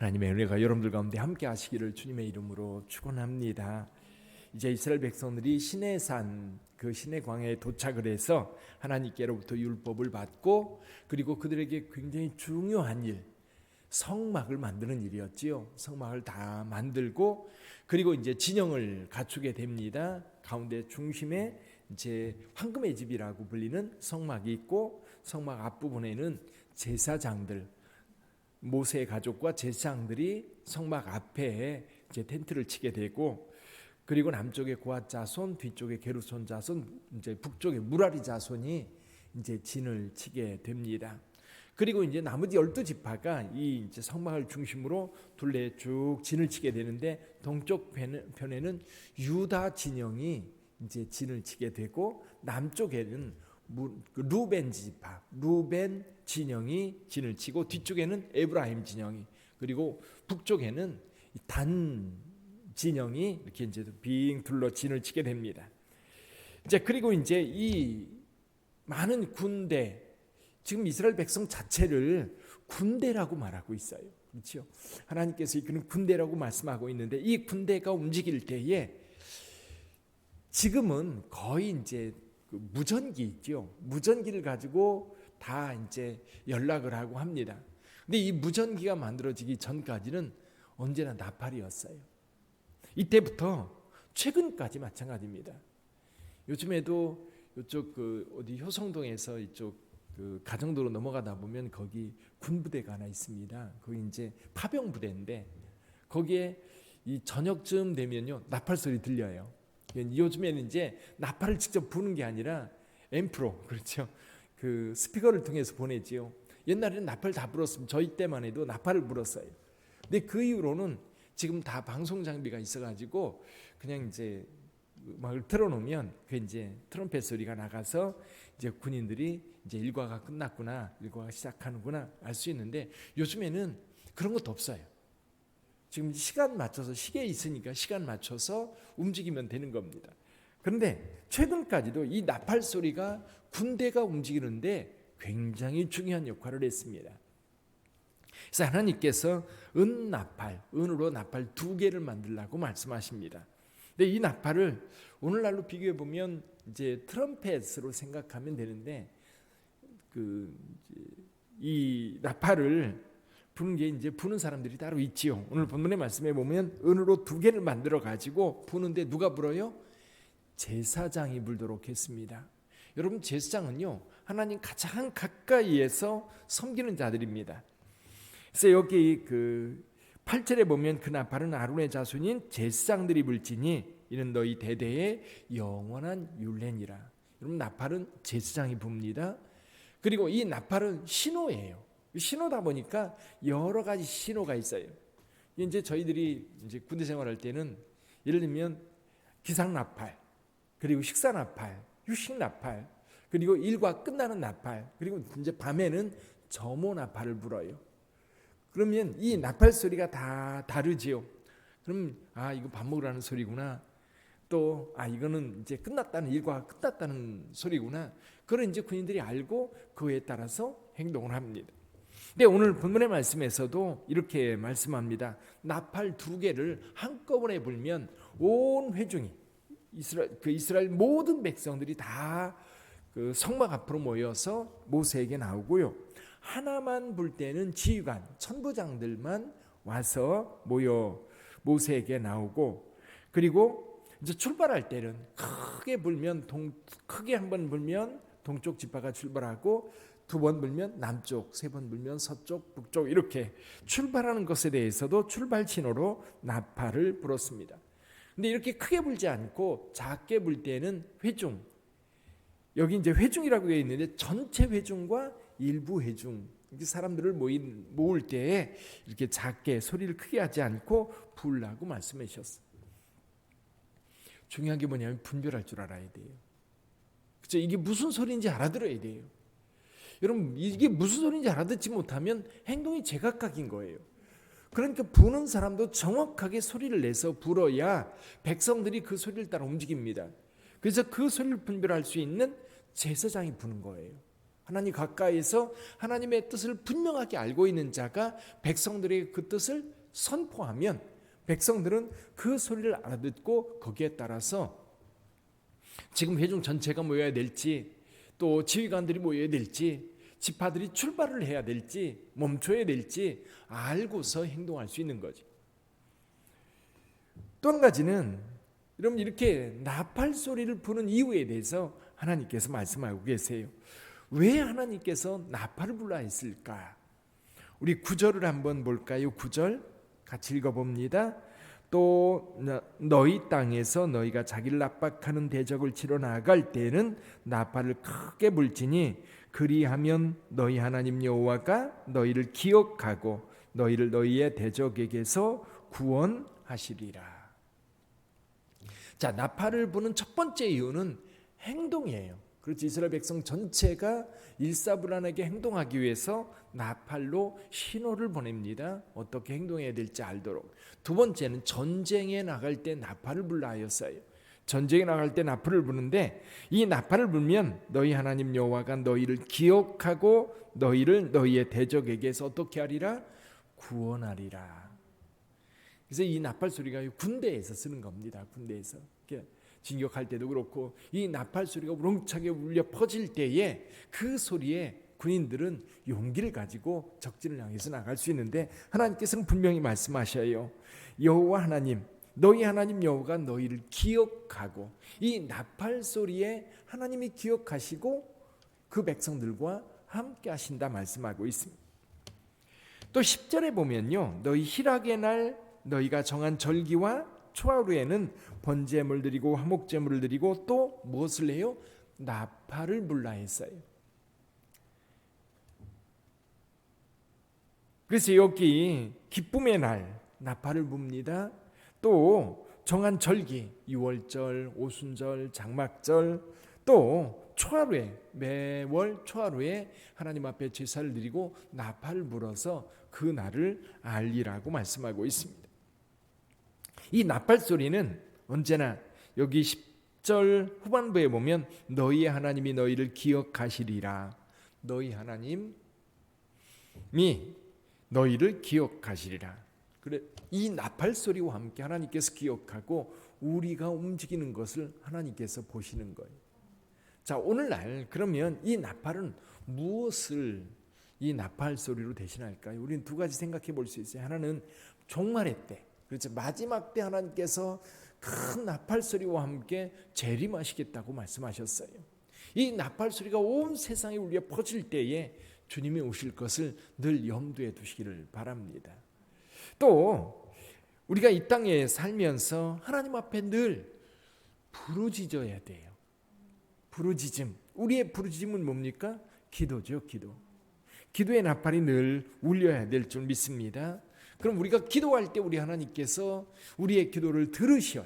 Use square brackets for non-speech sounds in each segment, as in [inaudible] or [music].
하나님의 은혜가 여러분들 가운데 함께 하시기를 주님의 이름으로 축원합니다. 이제 이스라엘 백성들이 시내산 그 시내 광야에 도착을 해서 하나님께로부터 율법을 받고 그리고 그들에게 굉장히 중요한 일 성막을 만드는 일이었지요. 성막을 다 만들고 그리고 이제 진영을 갖추게 됩니다. 가운데 중심에 이제 황금의 집이라고 불리는 성막이 있고 성막 앞부분에는 제사장들 모세 가족과 제사장들이 성막 앞에 이제 텐트를 치게 되고 그리고 남쪽에 고앗 자손, 뒤쪽에 게르손 자손, 이제 북쪽에 무라리 자손이 이제 진을 치게 됩니다. 그리고 이제 나머지 열두 지파가 이 이제 성막을 중심으로 둘레 쭉 진을 치게 되는데 동쪽 편에는 유다 진영이 이제 진을 치게 되고 남쪽에는 그 루벤 지파, 루벤 진영이 진을 치고 뒤쪽에는 에브라임 진영이 그리고 북쪽에는 단 진영이 이렇게 이제 빙 둘러 진을 치게 됩니다. 이제 그리고 이제 이 많은 군대 지금 이스라엘 백성 자체를 군대라고 말하고 있어요. 그렇죠? 하나님께서 이끄는 군대라고 말씀하고 있는데 이 군대가 움직일 때에 지금은 거의 이제 그 무전기 있죠. 무전기를 가지고 다 이제 연락을 하고 합니다. 근데 이 무전기가 만들어지기 전까지는 언제나 나팔이었어요. 이때부터 최근까지 마찬가지입니다. 요즘에도 이쪽 그 어디 효성동에서 이쪽 그 가정도로 넘어가다 보면 거기 군부대가 하나 있습니다. 거기 이제 파병 부대인데 거기에 이 저녁쯤 되면요 나팔 소리 들려요. 요즘에는 이제 나팔을 직접 부는 게 아니라 앰프로 [laughs] 그렇죠. 그 스피커를 통해서 보내지요. 옛날에는 나팔 다 불었으면 저희 때만 해도 나팔을 불었어요. 근데 그 이후로는 지금 다 방송 장비가 있어가지고 그냥 이제 음악을 틀어놓으면 그 이제 트럼펫 소리가 나가서 이제 군인들이 이제 일과가 끝났구나, 일과가 시작하는구나 알 수 있는데 요즘에는 그런 것도 없어요. 지금 시간 맞춰서 시계에 있으니까 시간 맞춰서 움직이면 되는 겁니다. 그런데 최근까지도 이 나팔 소리가 군대가 움직이는데 굉장히 중요한 역할을 했습니다. 그래서 하나님께서 은 나팔, 은으로 나팔 두 개를 만들라고 말씀하십니다. 근데 이 나팔을 오늘날로 비교해 보면 이제 트럼펫으로 생각하면 되는데 그 이 나팔을 부는 게 이제 부는 사람들이 따로 있지요. 오늘 본문의 말씀에 보면 은으로 두 개를 만들어 가지고 부는데 누가 불어요? 제사장이 불도록 했습니다. 여러분 제사장은요 하나님 가장 가까이에서 섬기는 자들입니다. 그래서 여기 그 8절에 보면 그 나팔은 아론의 자손인 제사장들이 불지니 이는 너희 대대의 영원한 율례니라. 여러분 나팔은 제사장이 붑니다. 그리고 이 나팔은 신호예요. 신호다 보니까 여러 가지 신호가 있어요. 이제 저희들이 이제 군대 생활할 때는 예를 들면 기상 나팔, 그리고 식사 나팔, 휴식 나팔, 그리고 일과 끝나는 나팔, 그리고 이제 밤에는 점호 나팔을 불어요. 그러면 이 나팔 소리가 다 다르지요. 그럼 아 이거 밥 먹으라는 소리구나. 또 아 이거는 이제 끝났다는 일과 끝났다는 소리구나. 그걸 이제 군인들이 알고 그에 따라서 행동을 합니다. 근데 오늘 본문의 말씀에서도 이렇게 말씀합니다. 나팔 두 개를 한꺼번에 불면 온 회중이 이스라엘 그 이스라엘 모든 백성들이 다 그 성막 앞으로 모여서 모세에게 나오고요. 하나만 불 때는 지휘관 천부장들만 와서 모여 모세에게 나오고 그리고 이제 출발할 때는 크게 불면 동 크게 한번 불면 동쪽 지파가 출발하고 두번 불면 남쪽, 세번 불면 서쪽, 북쪽 이렇게 출발하는 것에 대해서도 출발 신호로 나팔을 불었습니다. 근데 이렇게 크게 불지 않고 작게 불 때는 회중. 여기 이제 회중이라고 되어 있는데 전체 회중과 일부 회중 사람들을 모인 모을 때 이렇게 작게 소리를 크게 하지 않고 불라고 말씀해 주셨어요. 중요한 게 뭐냐면 분별할 줄 알아야 돼요. 그죠? 이게 무슨 소리인지 알아들어야 돼요. 여러분 이게 무슨 소리인지 알아듣지 못하면 행동이 제각각인 거예요. 그러니까 부는 사람도 정확하게 소리를 내서 불어야 백성들이 그 소리를 따라 움직입니다. 그래서 그 소리를 분별할 수 있는 제사장이 부는 거예요. 하나님 가까이서 하나님의 뜻을 분명하게 알고 있는 자가 백성들의 그 뜻을 선포하면 백성들은 그 소리를 알아듣고 거기에 따라서 지금 회중 전체가 모여야 될지 또 지휘관들이 모여야 될지 지파들이 출발을 해야 될지 멈춰야 될지 알고서 행동할 수 있는 거죠. 또 한 가지는 여러분 이렇게 나팔 소리를 부는 이유에 대해서 하나님께서 말씀하고 계세요. 왜 하나님께서 나팔을 불라 했을까? 우리 구절을 한번 볼까요? 구절 같이 읽어봅니다. 또 너희 땅에서 너희가 자기를 압박하는 대적을 치러 나갈 때에는 나팔을 크게 불지니 그리하면 너희 하나님 여호와가 너희를 기억하고 너희를 너희의 대적에게서 구원하시리라. 자, 나팔을 부는 첫 번째 이유는 행동이에요. 그렇지 이스라엘 백성 전체가 일사불란하게 행동하기 위해서 나팔로 신호를 보냅니다. 어떻게 행동해야 될지 알도록. 두 번째는 전쟁에 나갈 때 나팔을 불라 하였어요. 전쟁에 나갈 때 나팔을 부는데 이 나팔을 불면 너희 하나님 여호와가 너희를 기억하고 너희를 너희의 대적에게서 어떻게 하리라 구원하리라. 그래서 이 나팔 소리가 군대에서 쓰는 겁니다. 군대에서. 이렇게 진격할 때도 그렇고 이 나팔 소리가 우렁차게 울려 퍼질 때에 그 소리에 군인들은 용기를 가지고 적진을 향해서 나갈 수 있는데 하나님께서는 분명히 말씀하셔요. 여호와 하나님 너희 하나님 여호가 너희를 기억하고 이 나팔 소리에 하나님이 기억하시고 그 백성들과 함께 하신다 말씀하고 있습니다. 또 10절에 보면요. 너희 희락의 날 너희가 정한 절기와 초하루에는 번제물 드리고 화목제물을 드리고 또 무엇을 해요? 나팔을 불라 했어요. 그래서 여기 기쁨의 날 나팔을 붑니다. 또 정한 절기 6월절, 오순절, 장막절 또 초하루에 매월 초하루에 하나님 앞에 제사를 드리고 나팔을 불어서 그 날을 알리라고 말씀하고 있습니다. 이 나팔 소리는 언제나 여기 10절 후반부에 보면 너희의 하나님이 너희를 기억하시리라. 너희 하나님이 너희를 기억하시리라. 그래 이 나팔 소리와 함께 하나님께서 기억하고 우리가 움직이는 것을 하나님께서 보시는 거예요. 자, 오늘날 그러면 이 나팔은 무엇을 이 나팔 소리로 대신할까요? 우리는 두 가지 생각해 볼 수 있어요. 하나는 종말의 때. 그렇죠. 마지막 때 하나님께서 큰 나팔 소리와 함께 재림하시겠다고 말씀하셨어요. 이 나팔 소리가 온 세상에 울려 퍼질 때에 주님이 오실 것을 늘 염두에 두시기를 바랍니다. 또 우리가 이 땅에 살면서 하나님 앞에 늘 부르짖어야 돼요. 부르짖음. 우리의 부르짖음은 뭡니까? 기도죠, 기도. 기도의 나팔이 늘 울려야 될 줄 믿습니다. 그럼 우리가 기도할 때 우리 하나님께서 우리의 기도를 들으셔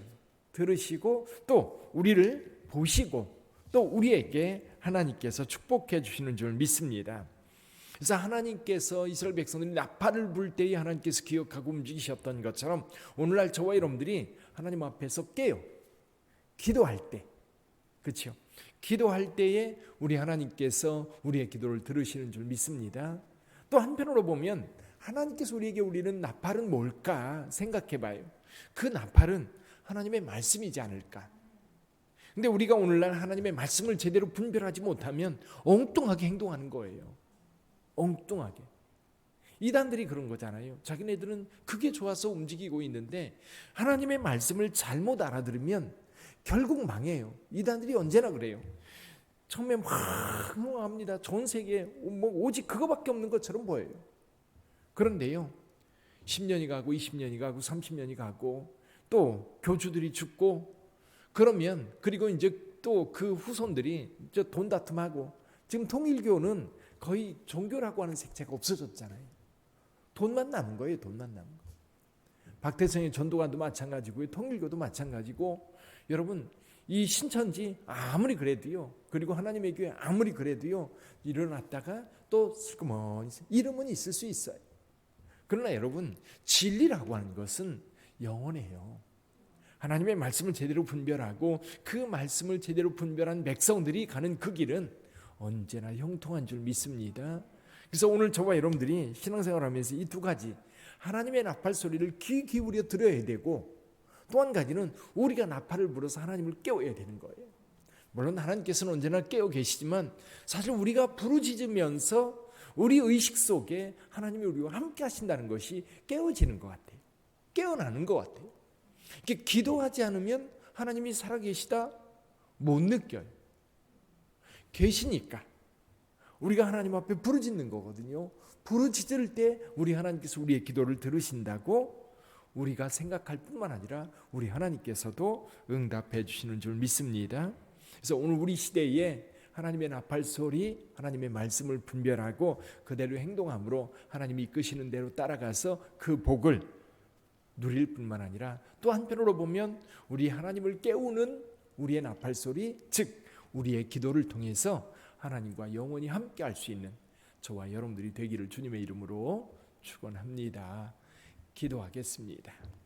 들으시고 또 우리를 보시고 또 우리에게 하나님께서 축복해 주시는 줄 믿습니다. 그래서 하나님께서 이스라엘 백성들이 나팔을 불 때에 하나님께서 기억하고 움직이셨던 것처럼 오늘날 저와 여러분들이 하나님 앞에서 깨요. 기도할 때. 그렇죠? 기도할 때에 우리 하나님께서 우리의 기도를 들으시는 줄 믿습니다. 또 한편으로 보면 하나님께서 우리에게 우리는 나팔은 뭘까 생각해 봐요. 그 나팔은 하나님의 말씀이지 않을까. 근데 우리가 오늘날 하나님의 말씀을 제대로 분별하지 못하면 엉뚱하게 행동하는 거예요. 엉뚱하게. 이단들이 그런 거잖아요. 자기네들은 그게 좋아서 움직이고 있는데 하나님의 말씀을 잘못 알아들으면 결국 망해요. 이단들이 언제나 그래요. 처음에 막 흥합니다. 전 세계에 뭐 오직 그거밖에 없는 것처럼 보여요. 그런데요. 10년이 가고 20년이 가고 30년이 가고 또 교주들이 죽고 그러면 그리고 이제 또 그 후손들이 돈 다툼하고 지금 통일교는 거의 종교라고 하는 색채가 없어졌잖아요. 돈만 남은 거예요. 돈만 남은 거. 박태성의 전도관도 마찬가지고요. 통일교도 마찬가지고 여러분 이 신천지 아무리 그래도요. 그리고 하나님의 교회 아무리 그래도요. 일어났다가 또 슬그머니 이름은 있을 수 있어요. 그러나 여러분 진리라고 하는 것은 영원해요. 하나님의 말씀을 제대로 분별하고 그 말씀을 제대로 분별한 백성들이 가는 그 길은 언제나 형통한 줄 믿습니다. 그래서 오늘 저와 여러분들이 신앙생활 하면서 이 두 가지 하나님의 나팔 소리를 귀 기울여 들어야 되고 또 한 가지는 우리가 나팔을 불어서 하나님을 깨워야 되는 거예요. 물론 하나님께서는 언제나 깨어 계시지만 사실 우리가 부르짖으면서 우리 의식 속에 하나님이 우리와 함께 하신다는 것이 깨어지는 것 같아요. 깨어나는 것 같아요. 이렇게 기도하지 않으면 하나님이 살아계시다 못 느껴요. 계시니까 우리가 하나님 앞에 부르짖는 거거든요. 부르짖을 때 우리 하나님께서 우리의 기도를 들으신다고 우리가 생각할 뿐만 아니라 우리 하나님께서도 응답해 주시는 줄 믿습니다. 그래서 오늘 우리 시대에 하나님의 나팔 소리, 하나님의 말씀을 분별하고 그대로 행동함으로 하나님이 이끄시는 대로 따라가서 그 복을 누릴 뿐만 아니라 또 한편으로 보면 우리 하나님을 깨우는 우리의 나팔 소리, 즉 우리의 기도를 통해서 하나님과 영원히 함께 할 수 있는 저와 여러분들이 되기를 주님의 이름으로 축원합니다. 기도하겠습니다.